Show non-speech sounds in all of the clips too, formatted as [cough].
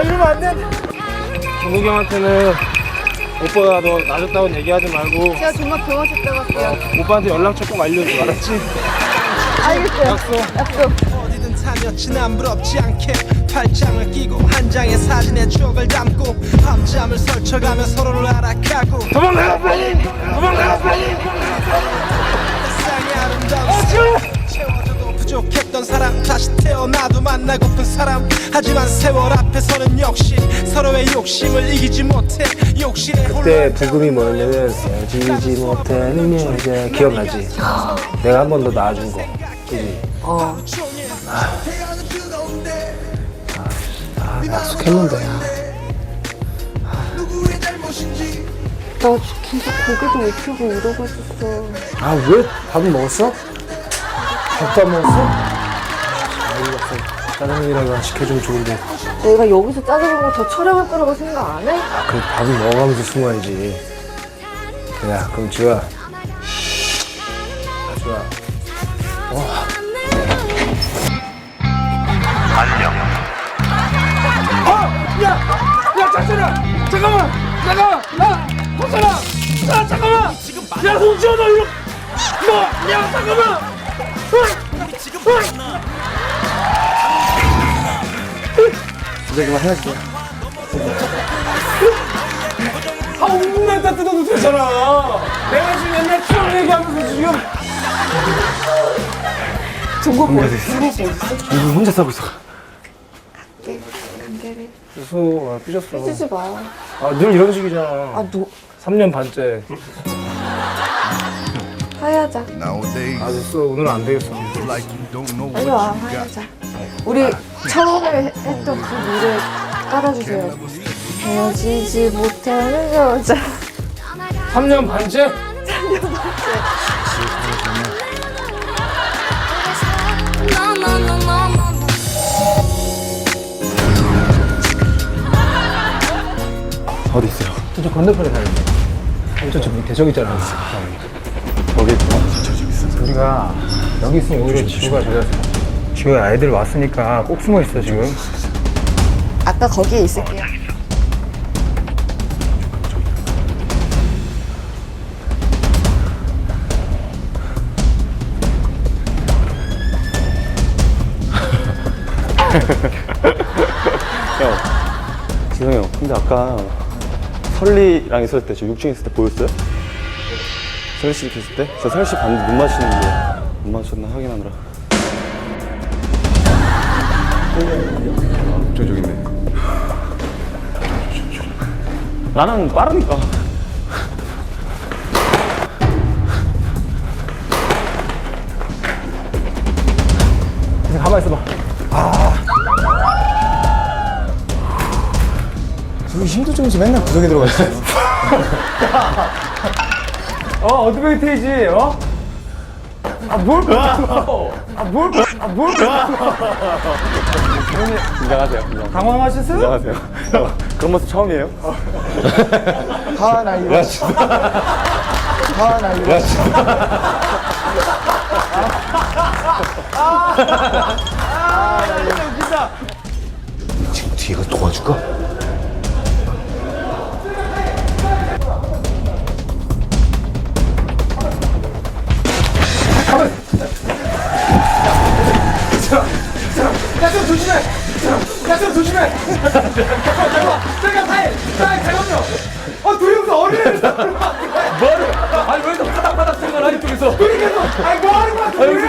아 이러면 안 돼. 정국이 형한테는 오빠가 너 놔줬다고 얘기하지 말고 제가 정말 좋아하셨다고 할게요. 오빠한테 연락처 꼭 알려줘 알았지? 알겠어요. 약속 약속. 어디든 다녔지 난 부럽지 않게 팔짱을 끼고 한 장의 사진에 추억을 담고 밤잠을 설쳐가며 서로를 알아가고 도망가 빨리 도망가 빨리 세상이 아름다운 채워져도 부족했던 사람 다시 태어나도 만나고픈 사람 하지만 세월 앞에서는 역시 서로의 욕심을 이기지 못해 욕심에 그때 부금이 뭐였냐면 지지 못하는 여자 기억나지? 내가 한 번더 낳아준 거 그지? 어. 아, 약속했는데 나 계속 고개도 못 펴고 이러고 있었어. 아 왜? 밥은 먹었어? 밥도 안 먹었어? 짜장면이라도 시켜주면 좋은데 내가 여기서 짜장면 더 촬영할 거라고 생각 안 해? 그 밥을 먹어가면서 숨어야지 야 그럼 지우야 야, 지우야 어! 야! 야 작전아! 잠깐만! 잠깐만! 야! 호선아! 야 잠깐만! 야 홍지아 너 이거 너! 야 잠깐만! 진짜 그만 해야지. 아 5분만 있다 뜯어도 되잖아. 내가 지금 옛날 추억 얘기하면서 지금. 종국 뭐 있어? 이거 혼자 싸고 있어. 관계를 그래서 아, 삐졌어. 해주지 마. 아 늘 이런 식이잖아. 아, 너, 3년 반째 화해하자. Nowadays, 아 됐어 오늘은 안 되겠어 like you don't know 빨리 와. 화해하자. 우리 처음에 했던 그 노래 깔아주세요. 헤어지지 못하는 여자. 3년 반째? No, no, no, no, no, no. 어디 있어요? 저쪽 건너편에 가야 돼 저쪽 대적 있잖아 거기 있구나 우리가 여기 있으면 오히려 지우가 저기 지우야 애들 왔으니까 꼭 숨어 있어 지금. 아까 거기에 있을게요. [laughs] 지성이 형, 근데 아까 설리랑 있었을 때, 저 6층에 있을 때 보였어요? 설리 씨 이렇게 있을 때? 저 설리 씨 봤는데 못 마시는데 못 마셨나 확인하느라. 저 저기 있네. 나는 빠르니까. 그냥 가만히 있어봐 아 힘도 좀면서 맨날 구석에 들어가 있어 어 어드밴테이지 어? 아뭘 아뭘 아뭘 긴장하세요. 긴장. 당황하셨어요? 긴장하세요. 형, 그런 모습 처음이에요? 아나 이거 아나 이거 지금 뒤에가 도와줄까? 조심해! 잠깐 타임! 타임 잠깐만요! 어 둘이 여기서 어린애를 뭐를? 아니 왜 이렇게 바닥바닥 소리가 나 이쪽에서? 아니 뭐 하는 거야 둘이!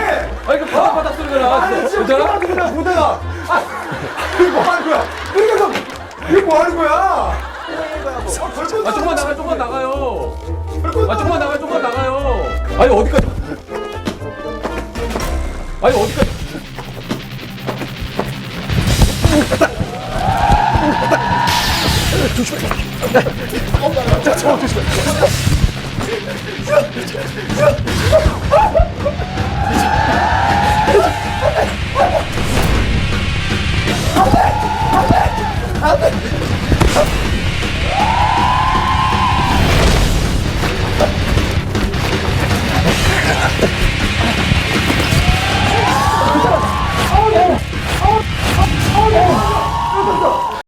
아니 그 바닥바닥 소리가 나. 아니 지금 괜찮아? 그냥 보다가 아 이거 뭐 하는 거야? 둘이 계속 이거 뭐 하는 거야? 아 조금만 나가, 조금만 나가요. 아 조금만 나가, 조금만 나가요. 아니 어디까지? 아니 어디까지? 안 돼!